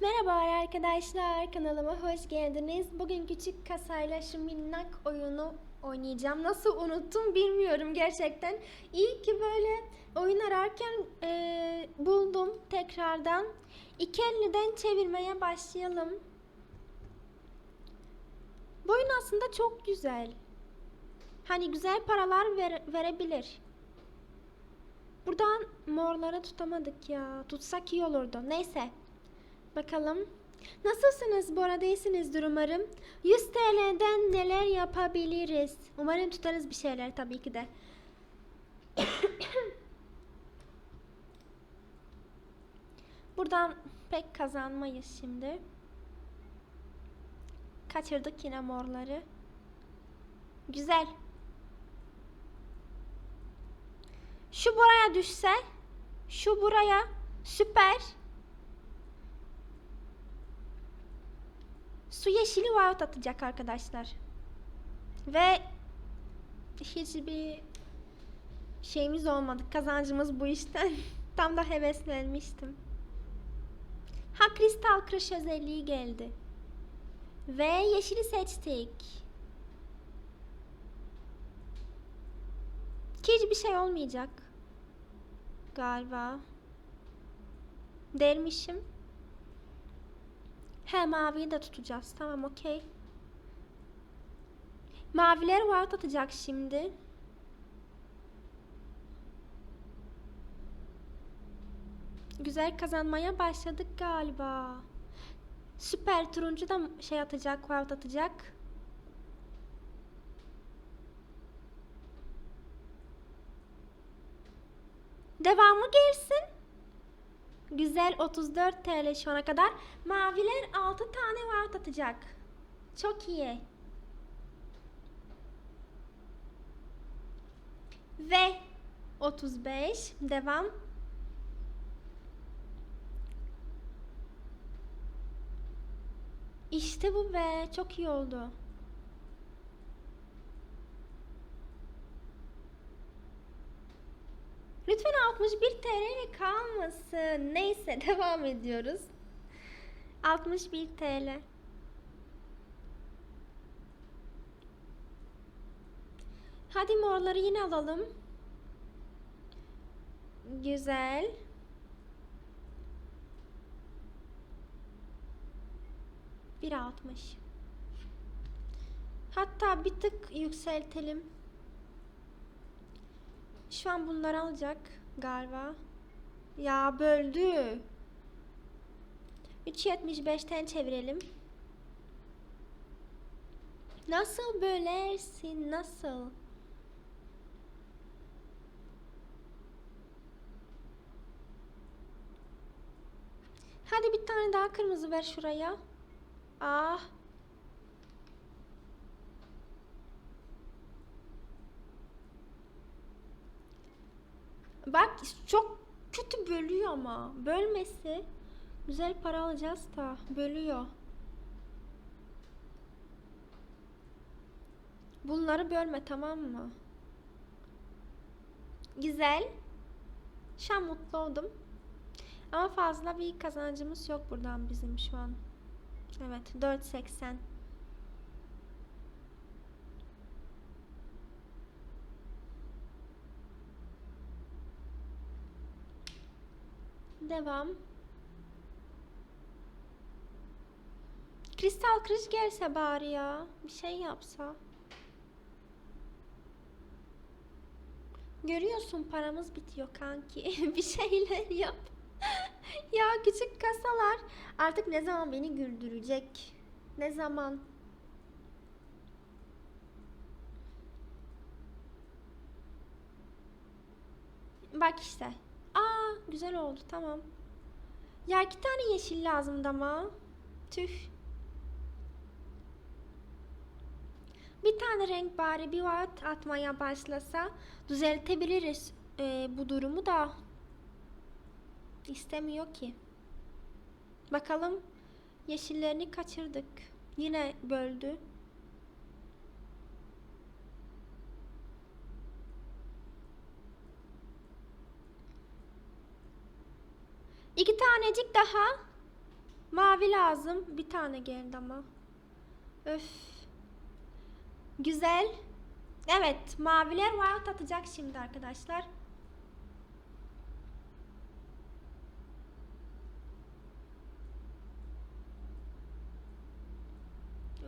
Merhaba arkadaşlar kanalıma hoş geldiniz. Bugün küçük kasayla şu minnak oyunu oynayacağım. Nasıl unuttum bilmiyorum gerçekten. İyi ki böyle oyun ararken e, buldum tekrardan. İki elden çevirmeye başlayalım. Bu oyun aslında çok güzel. Hani güzel paralar ver- verebilir. Buradan morları tutamadık ya. Tutsak iyi olurdu. Neyse. Bakalım. Nasılsınız? Bu arada iyisinizdir umarım. 100 TL'den neler yapabiliriz? Umarım tutarız bir şeyler tabii ki de. Buradan pek kazanmayız şimdi. Kaçırdık yine morları. Güzel. Şu buraya düşse, şu buraya süper. Su yeşili wild atacak arkadaşlar. Ve hiçbir şeyimiz olmadı. Kazancımız bu işten. Tam da heveslenmiştim. Ha kristal kırış özelliği geldi. Ve yeşili seçtik. Ki hiçbir şey olmayacak. Galiba. Dermişim. He maviyi de tutacağız. Tamam okey. Maviler wild atacak şimdi. Güzel kazanmaya başladık galiba. Süper turuncu da şey atacak, wild atacak. Devamı gelsin. Güzel 34 TL şu ana kadar. Maviler 6 tane wild atacak. Çok iyi. Ve 35 devam. İşte bu be. Çok iyi oldu. Lütfen 61 TL kalmasın. Neyse devam ediyoruz. 61 TL. Hadi morları yine alalım. Güzel. Bir altmış. Hatta bir tık yükseltelim. Şu an bunları alacak galiba. Ya böldü. 3.75'ten çevirelim. Nasıl bölersin? Nasıl? Hadi bir tane daha kırmızı ver şuraya. Ah. Bak çok kötü bölüyor ama. Bölmesi güzel para alacağız da bölüyor. Bunları bölme tamam mı? Güzel. Şu an mutlu oldum. Ama fazla bir kazancımız yok buradan bizim şu an. Evet 4.80. Devam. Kristal kırış gelse bari ya. Bir şey yapsa. Görüyorsun paramız bitiyor kanki. bir şeyler yap. ya küçük kasalar artık ne zaman beni güldürecek? Ne zaman? Bak işte. Güzel oldu tamam. Ya iki tane yeşil lazımdı ama. Tüh. Bir tane renk bari bir watt atmaya başlasa düzeltebiliriz e, bu durumu da. İstemiyor ki. Bakalım yeşillerini kaçırdık. Yine böldü. İki tanecik daha. Mavi lazım. Bir tane geldi ama. Öf. Güzel. Evet, maviler wild atacak şimdi arkadaşlar.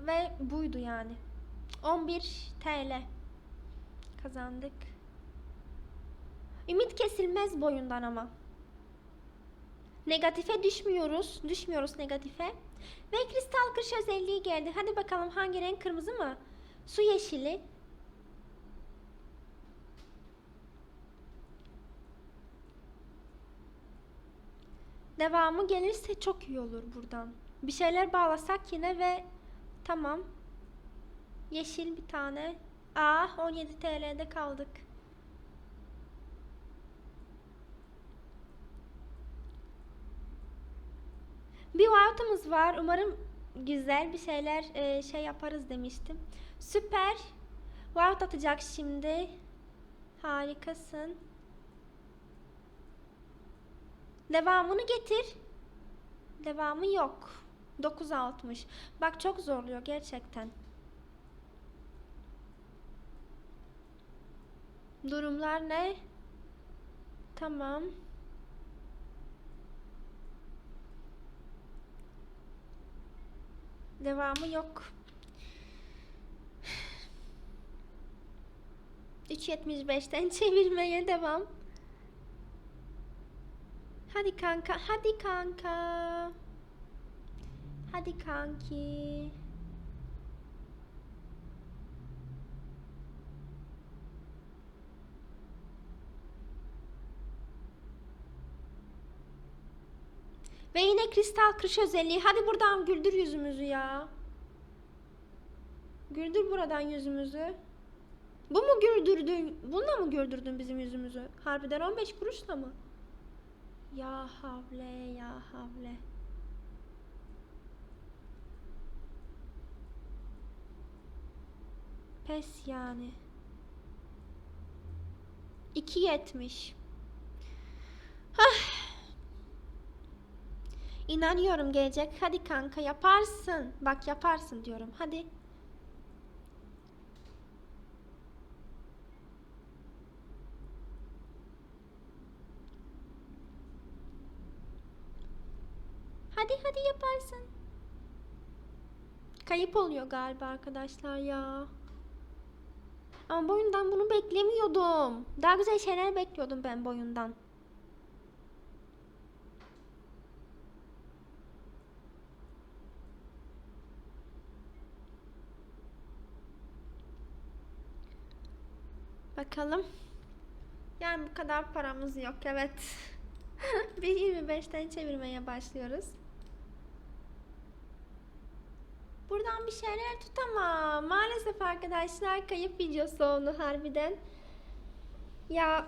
Ve buydu yani. 11 TL kazandık. Ümit kesilmez boyundan ama. Negatife düşmüyoruz. Düşmüyoruz negatife. Ve kristal kış özelliği geldi. Hadi bakalım hangi renk? Kırmızı mı? Su yeşili. Devamı gelirse çok iyi olur buradan. Bir şeyler bağlasak yine ve tamam. Yeşil bir tane. Ah 17 TL'de kaldık. Bir vartımız var. Umarım güzel bir şeyler e, şey yaparız demiştim. Süper. Vart atacak şimdi. Harikasın. Devamını getir. Devamı yok. 9.60. Bak çok zorluyor gerçekten. Durumlar ne? Tamam. Devamı yok. 3.75'ten çevirmeye devam. Hadi kanka, hadi kanka. Hadi kanki. Ve yine kristal kırış özelliği. Hadi buradan güldür yüzümüzü ya. Güldür buradan yüzümüzü. Bu mu güldürdün? Bununla mı güldürdün bizim yüzümüzü? Harbiden 15 kuruşla mı? Ya havle ya havle. Pes yani. 2.70. İnanıyorum gelecek. Hadi kanka yaparsın. Bak yaparsın diyorum. Hadi. Hadi hadi yaparsın. Kayıp oluyor galiba arkadaşlar ya. Ama boyundan bunu beklemiyordum. Daha güzel şeyler bekliyordum ben boyundan. Bakalım. Yani bu kadar paramız yok evet. 1.25'ten çevirmeye başlıyoruz. Buradan bir şeyler tutamam. Maalesef arkadaşlar kayıp videosu oldu harbiden. Ya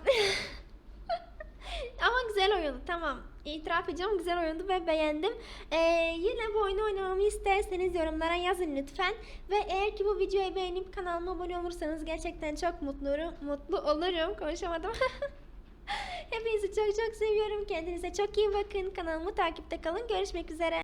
ama güzel oyundu tamam. İtiraf edeceğim güzel oyundu ve beğendim. Ee, yine bu oyunu oynamamı isterseniz yorumlara yazın lütfen. Ve eğer ki bu videoyu beğenip kanalıma abone olursanız gerçekten çok mutlu. Mutlu olurum. Konuşamadım. Hepinizi çok çok seviyorum. Kendinize çok iyi bakın. Kanalımı takipte kalın. Görüşmek üzere.